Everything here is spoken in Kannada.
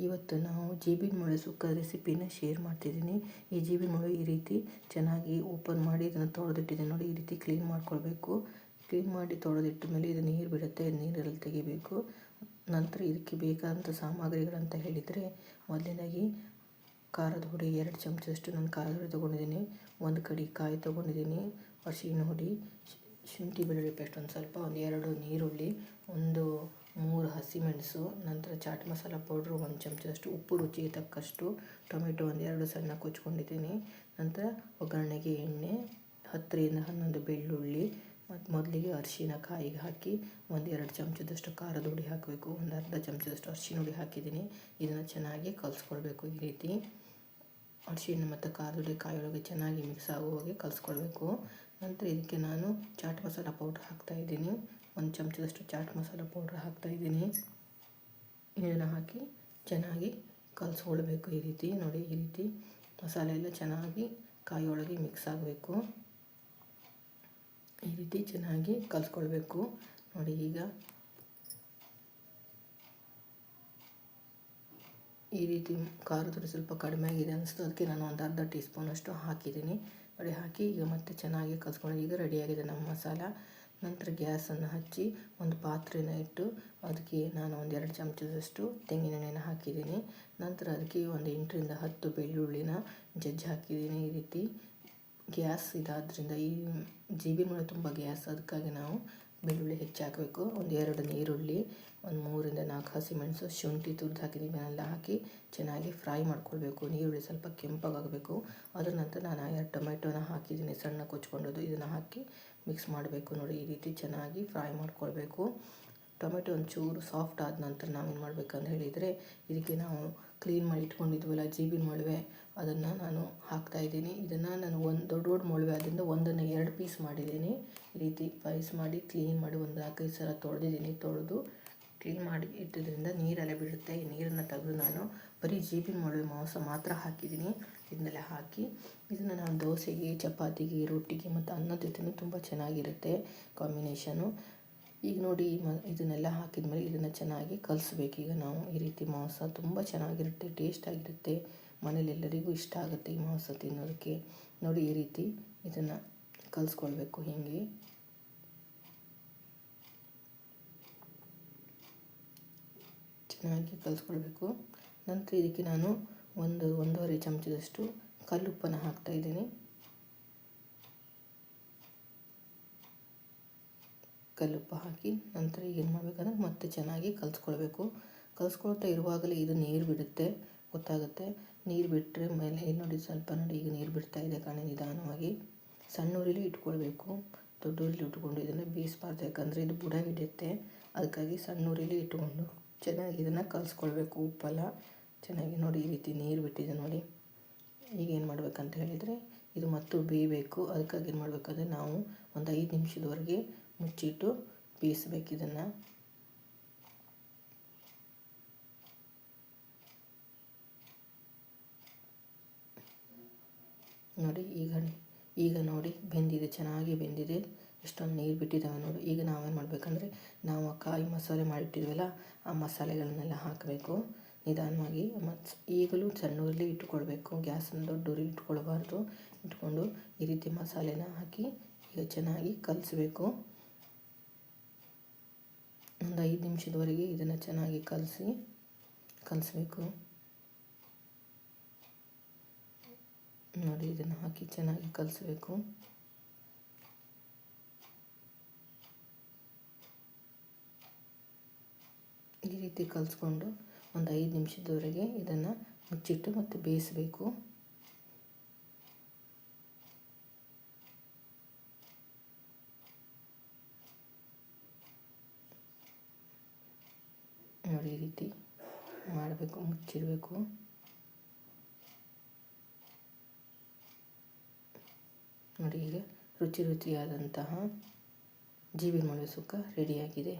ಇವತ್ತು ನಾವು ಜೀಬಿನ ಮೊಳೆ ಸುಕ್ಕ ರೆಸಿಪಿನ ಶೇರ್ ಮಾಡ್ತಿದ್ದೀನಿ. ಈ ಜೀಬಿನ ಮೊಳೆ ಈ ರೀತಿ ಚೆನ್ನಾಗಿ ಓಪನ್ ಮಾಡಿ ಇದನ್ನು ತೊಳೆದಿಟ್ಟಿದ್ದೀನಿ. ನೋಡಿ, ಈ ರೀತಿ ಕ್ಲೀನ್ ಮಾಡ್ಕೊಳ್ಬೇಕು. ಕ್ಲೀನ್ ಮಾಡಿ ತೊಳೆದಿಟ್ಟ ಮೇಲೆ ಇದು ನೀರು ಬಿಡುತ್ತೆ. ನೀರಲ್ಲಿ ತೆಗಿಬೇಕು. ನಂತರ ಇದಕ್ಕೆ ಬೇಕಾದಂಥ ಸಾಮಗ್ರಿಗಳಂತ ಹೇಳಿದರೆ, ಮೊದಲನೇದಾಗಿ ಖಾರದ ಹುಡಿ ಎರಡು ಚಮಚದಷ್ಟು ನಾನು ಖಾರದ ಹುಡಿ ತೊಗೊಂಡಿದ್ದೀನಿ. ಒಂದು ಕಡಿ ಕಾಯಿ ತೊಗೊಂಡಿದ್ದೀನಿ. ಹಸಿನ ಹುಡಿ ಶುಂಠಿ ಬೆಳ್ಳುಳ್ಳಿ ಪೇಸ್ಟ್ ಒಂದು ಸ್ವಲ್ಪ, ಒಂದು ಎರಡು ನೀರುಳ್ಳಿ, ಒಂದು ಹಸಿಮೆಣಸು ನಂತರ ಚಾಟ್ ಮಸಾಲ ಪೌಡ್ರು ಒಂದು ಚಮಚದಷ್ಟು ಉಪ್ಪು, ರುಚಿಗೆ ತಕ್ಕಷ್ಟು ಟೊಮೆಟೊ ಒಂದು ಎರಡು ಸಣ್ಣ ಕೊಚ್ಕೊಂಡಿದ್ದೀನಿ. ನಂತರ ಒಗ್ಗರಣೆಗೆ ಎಣ್ಣೆ, ಹತ್ತರಿಂದ ಹನ್ನೊಂದು ಬೆಳ್ಳುಳ್ಳಿ ಮತ್ತು ಮೊದಲಿಗೆ ಅರಿಶಿನ ಕಾಯಿಗೆ ಹಾಕಿ ಒಂದು ಎರಡು ಚಮಚದಷ್ಟು ಖಾರದ ಹುಡಿ ಹಾಕಬೇಕು. ಒಂದು ಅರ್ಧ ಚಮಚದಷ್ಟು ಅರಿಶಿನ ಹುಡಿ ಹಾಕಿದ್ದೀನಿ. ಇದನ್ನು ಚೆನ್ನಾಗಿ ಕಲಿಸ್ಕೊಳ್ಬೇಕು ಈ ರೀತಿ. ಅರಿಶಿನ ಮತ್ತು ಖಾರದ ಹುಡಿ ಕಾಯಿಯೊಳಗೆ ಚೆನ್ನಾಗಿ ಮಿಕ್ಸ್ ಆಗುವಾಗೆ ಕಲಿಸ್ಕೊಳ್ಬೇಕು. ನಂತರ ಇದಕ್ಕೆ ನಾನು ಚಾಟ್ ಮಸಾಲ ಪೌಡ್ರ್ ಹಾಕ್ತಾಯಿದ್ದೀನಿ ಒಂದು ಚಮಚದಷ್ಟು ಚಾಟ್ ಮಸಾಲ ಪೌಡ್ರ್ ಹಾಕ್ತಾಯಿದ್ದೀನಿ ಇದನ್ನು ಹಾಕಿ ಚೆನ್ನಾಗಿ ಕಲಿಸ್ಕೊಳ್ಬೇಕು ಈ ರೀತಿ. ನೋಡಿ, ಈ ರೀತಿ ಮಸಾಲೆ ಎಲ್ಲ ಚೆನ್ನಾಗಿ ಕಾಯಿಯೊಳಗೆ ಮಿಕ್ಸ್ ಆಗಬೇಕು. ಈ ರೀತಿ ಚೆನ್ನಾಗಿ ಕಲಿಸ್ಕೊಳ್ಬೇಕು. ನೋಡಿ, ಈಗ ಈ ರೀತಿ ಖಾರದ ಸ್ವಲ್ಪ ಕಡಿಮೆ ಆಗಿದೆ ಅನಿಸ್ತು ಅದಕ್ಕೆ ನಾನು ಒಂದು ಅರ್ಧ ಟೀ ಸ್ಪೂನಷ್ಟು ಹಾಕಿದ್ದೀನಿ. ನೋಡಿ ಹಾಕಿ ಈಗ ಮತ್ತೆ ಚೆನ್ನಾಗಿ ಕಲ್ಸ್ಕೊಂಡು ಈಗ ರೆಡಿಯಾಗಿದೆ ನಮ್ಮ ಮಸಾಲ. ನಂತರ ಗ್ಯಾಸನ್ನು ಹಚ್ಚಿ ಒಂದು ಪಾತ್ರೆನ ಇಟ್ಟು ಅದಕ್ಕೆ ನಾನು ಒಂದು ಎರಡು ಚಮಚದಷ್ಟು ತೆಂಗಿನೆಣ್ಣೆನ ಹಾಕಿದ್ದೀನಿ. ನಂತರ ಅದಕ್ಕೆ ಒಂದು ಎಂಟರಿಂದ ಹತ್ತು ಬೆಳ್ಳುಳ್ಳಿನ ಜಜ್ಜಿ ಹಾಕಿದ್ದೀನಿ ಈ ರೀತಿ. ಗ್ಯಾಸ್ ಇದಾದ್ರಿಂದ ಈ ಜೀಬಿ ಮೇಲೆ ತುಂಬ ಗ್ಯಾಸ್. ಅದಕ್ಕಾಗಿ ನಾವು ಬೆಳ್ಳುಳ್ಳಿ ಹೆಚ್ಚು ಹಾಕಬೇಕು ಒಂದು ಎರಡು ನೀರುಳ್ಳಿ ಒಂದು ಮೂರಿಂದ ನಾಲ್ಕು ಹಸಿಮೆಣಸು ಶುಂಠಿ ತುರಿದು ಹಾಕಿದ್ದೀನಿ ಇವನ್ನೆಲ್ಲ ಹಾಕಿ ಚೆನ್ನಾಗಿ ಫ್ರೈ ಮಾಡ್ಕೊಳ್ಬೇಕು. ನೀರುಳ್ಳಿ ಸ್ವಲ್ಪ ಕೆಂಪಾಗಬೇಕು. ಅದರ ನಂತರ ನಾನು ಎರಡು ಟೊಮೆಟೊನ ಹಾಕಿದ್ದೀನಿ, ಸಣ್ಣ ಕೊಚ್ಕೊಂಡೋದು ಇದನ್ನು ಹಾಕಿ ಮಿಕ್ಸ್ ಮಾಡಬೇಕು. ನೋಡಿ, ಈ ರೀತಿ ಚೆನ್ನಾಗಿ ಫ್ರೈ ಮಾಡ್ಕೊಳ್ಬೇಕು. ಟೊಮೆಟೊ ಒಂಚೂರು ಸಾಫ್ಟ್ ಆದ ನಂತರ ನಾವೇನು ಮಾಡಬೇಕಂತ ಹೇಳಿದರೆ, ಇದಕ್ಕೆ ನಾವು ಕ್ಲೀನ್ ಮಾಡಿ ಇಟ್ಕೊಂಡಿದ್ವಲ್ಲ ಜೀಬಿನ ಮೊಳವೆ, ಅದನ್ನು ನಾನು ಹಾಕ್ತಾಯಿದ್ದೀನಿ ಇದನ್ನು ನಾನು ಒಂದು ದೊಡ್ಡ ದೊಡ್ಡ ಮೊಳವೆ ಆದ್ದರಿಂದ ಒಂದನ್ನು ಎರಡು ಪೀಸ್ ಮಾಡಿದ್ದೀನಿ. ಈ ರೀತಿ ಪೈಸ್ ಮಾಡಿ ಕ್ಲೀನ್ ಮಾಡಿ ಒಂದು ನಾಲ್ಕೈದು ಸಲ ತೊಳೆದಿದ್ದೀನಿ. ತೊಳೆದು ಕ್ಲೀನ್ ಮಾಡಿ ಇಟ್ಟಿದ್ದರಿಂದ ನೀರೆಲ್ಲ ಬಿಡುತ್ತೆ ಈ ನೀರನ್ನು ತೆಗೆದು ನಾನು ಬರೀ ಜೀಬಿನ ಮೊಳವೆ ಮಾಂಸ ಮಾತ್ರ ಹಾಕಿದ್ದೀನಿ. ಇದನ್ನೆಲ್ಲ ಹಾಕಿ ಇದನ್ನು ನಾನು ದೋಸೆಗೆ, ಚಪಾತಿಗೆ, ರೊಟ್ಟಿಗೆ ಮತ್ತು ಅನ್ನದ ಜೊತೆನೂ ತುಂಬ ಚೆನ್ನಾಗಿರುತ್ತೆ ಕಾಂಬಿನೇಷನು. ಈಗ ನೋಡಿ ಮ, ಇದನ್ನೆಲ್ಲ ಹಾಕಿದ ಮೇಲೆ ಇದನ್ನು ಚೆನ್ನಾಗಿ ಕಲಿಸ್ಬೇಕು. ಈಗ ನಾವು ಈ ರೀತಿ ಮಾಂಸ ತುಂಬ ಚೆನ್ನಾಗಿರುತ್ತೆ, ಟೇಸ್ಟಾಗಿರುತ್ತೆ, ಮನೇಲಿ ಎಲ್ಲರಿಗೂ ಇಷ್ಟ ಆಗುತ್ತೆ ಈ ಮಾಂಸ ತಿನ್ನೋದಕ್ಕೆ. ನೋಡಿ ಈ ರೀತಿ ಇದನ್ನು ಕಲಿಸ್ಕೊಳ್ಬೇಕು ಹೀಗೆ. ಚೆನ್ನಾಗಿ ಕಲಿಸ್ಕೊಳ್ಬೇಕು. ನಂತರ ಇದಕ್ಕೆ ನಾನು ಒಂದು, ಒಂದೂವರೆ ಚಮಚದಷ್ಟು ಕಲ್ಲುಪ್ಪನ್ನು ಹಾಕ್ತಾಯಿದ್ದೀನಿ ಕಲ್ಲುಪ್ಪು ಹಾಕಿ ನಂತರ ಏನು ಮಾಡಬೇಕಂದ್ರೆ ಮತ್ತೆ ಚೆನ್ನಾಗಿ ಕಲಿಸ್ಕೊಳ್ಬೇಕು. ಕಲಿಸ್ಕೊಳ್ತಾ ಇರುವಾಗಲೇ ಇದು ನೀರು ಬಿಡುತ್ತೆ, ಗೊತ್ತಾಗುತ್ತೆ. ನೀರು ಬಿಟ್ಟರೆ ಮೇಲೆ ನೋಡಿ, ಸ್ವಲ್ಪ ನೋಡಿ ಈಗ ನೀರು ಬಿಡ್ತಾ ಇದೆ ಕಾಣೆ ನಿಧಾನವಾಗಿ. ಸಣ್ಣ ಊರಿಲಿ ಇಟ್ಕೊಳ್ಬೇಕು. ದೊಡ್ಡ ಊರಿಲಿ ಇಟ್ಕೊಂಡು ಇದನ್ನು ಬೇಯಿಸ್ಬಾರ್ದು, ಯಾಕಂದರೆ ಇದು ಬುಡ ಹಿಡಿಯುತ್ತೆ. ಅದಕ್ಕಾಗಿ ಸಣ್ಣ ಊರಿಲಿ ಇಟ್ಕೊಂಡು ಚೆನ್ನಾಗಿ ಇದನ್ನು ಕಲಿಸ್ಕೊಳ್ಬೇಕು ಉಪ್ಪೆಲ್ಲ. ಚೆನ್ನಾಗಿ ನೋಡಿ ಈ ರೀತಿ ನೀರು ಬಿಟ್ಟಿದೆ ನೋಡಿ. ಈಗ ಏನು ಮಾಡ್ಬೇಕಂತ ಹೇಳಿದರೆ ಇದು ಮತ್ತು ಬೇಯಬೇಕು. ಅದಕ್ಕಾಗಿ ಏನು ಮಾಡಬೇಕಂದ್ರೆ ನಾವು ಒಂದು ಐದು ನಿಮಿಷದವರೆಗೆ ಮುಚ್ಚಿಟ್ಟು ಬೇಯಿಸ್ಬೇಕು ಇದನ್ನು. ನೋಡಿ, ಈಗ ಈಗ ನೋಡಿ, ಬೆಂದಿದೆ, ಚೆನ್ನಾಗಿ ಬೆಂದಿದೆ. ಎಷ್ಟೊಂದು ನೀರು ಬಿಟ್ಟಿದ್ದಾವೆ ನೋಡಿ. ಈಗ ನಾವೇನು ಮಾಡಬೇಕಂದ್ರೆ, ನಾವು ಕಾಯಿ ಮಸಾಲೆ ಮಾಡಿಟ್ಟಿದ್ವಲ್ಲ, ಆ ಮಸಾಲೆಗಳನ್ನೆಲ್ಲ ಹಾಕಬೇಕು. ನಿಧಾನವಾಗಿ ಮತ್ತು ಈಗಲೂ ಸಣ್ಣದಲ್ಲಿ ಇಟ್ಕೊಳ್ಬೇಕು ಗ್ಯಾಸನ್ನು ದೊಡ್ಡ ಉರಿ ಇಟ್ಕೊಳ್ಬಾರ್ದು ಇಟ್ಕೊಂಡು ಈ ರೀತಿ ಮಸಾಲೆನ ಹಾಕಿ, ಈಗ ಚೆನ್ನಾಗಿ ಕಲಿಸ್ಬೇಕು. ಒಂದು ಐದು ನಿಮಿಷದವರೆಗೆ ಇದನ್ನು ಚೆನ್ನಾಗಿ ಕಲಸಿ, ಕಲಿಸ್ಬೇಕು. ನೋಡಿ, ಇದನ್ನು ಹಾಕಿ ಚೆನ್ನಾಗಿ ಕಲಿಸ್ಬೇಕು. ಈ ರೀತಿ ಕಲಿಸ್ಕೊಂಡು ಒಂದು ಐದು ನಿಮಿಷದವರೆಗೆ ಇದನ್ನು ಮುಚ್ಚಿಟ್ಟು ಮತ್ತು ಬೇಯಿಸಬೇಕು. ನೋಡಿ ಈ ರೀತಿ ಮಾಡಬೇಕು ಮುಚ್ಚಿರಬೇಕು. ನೋಡಿ ಈಗ ರುಚಿ ರುಚಿಯಾದಂತಹ ಜೀವಿ ಮೊಳೆ ಸುಕ್ಕ ರೆಡಿಯಾಗಿದೆ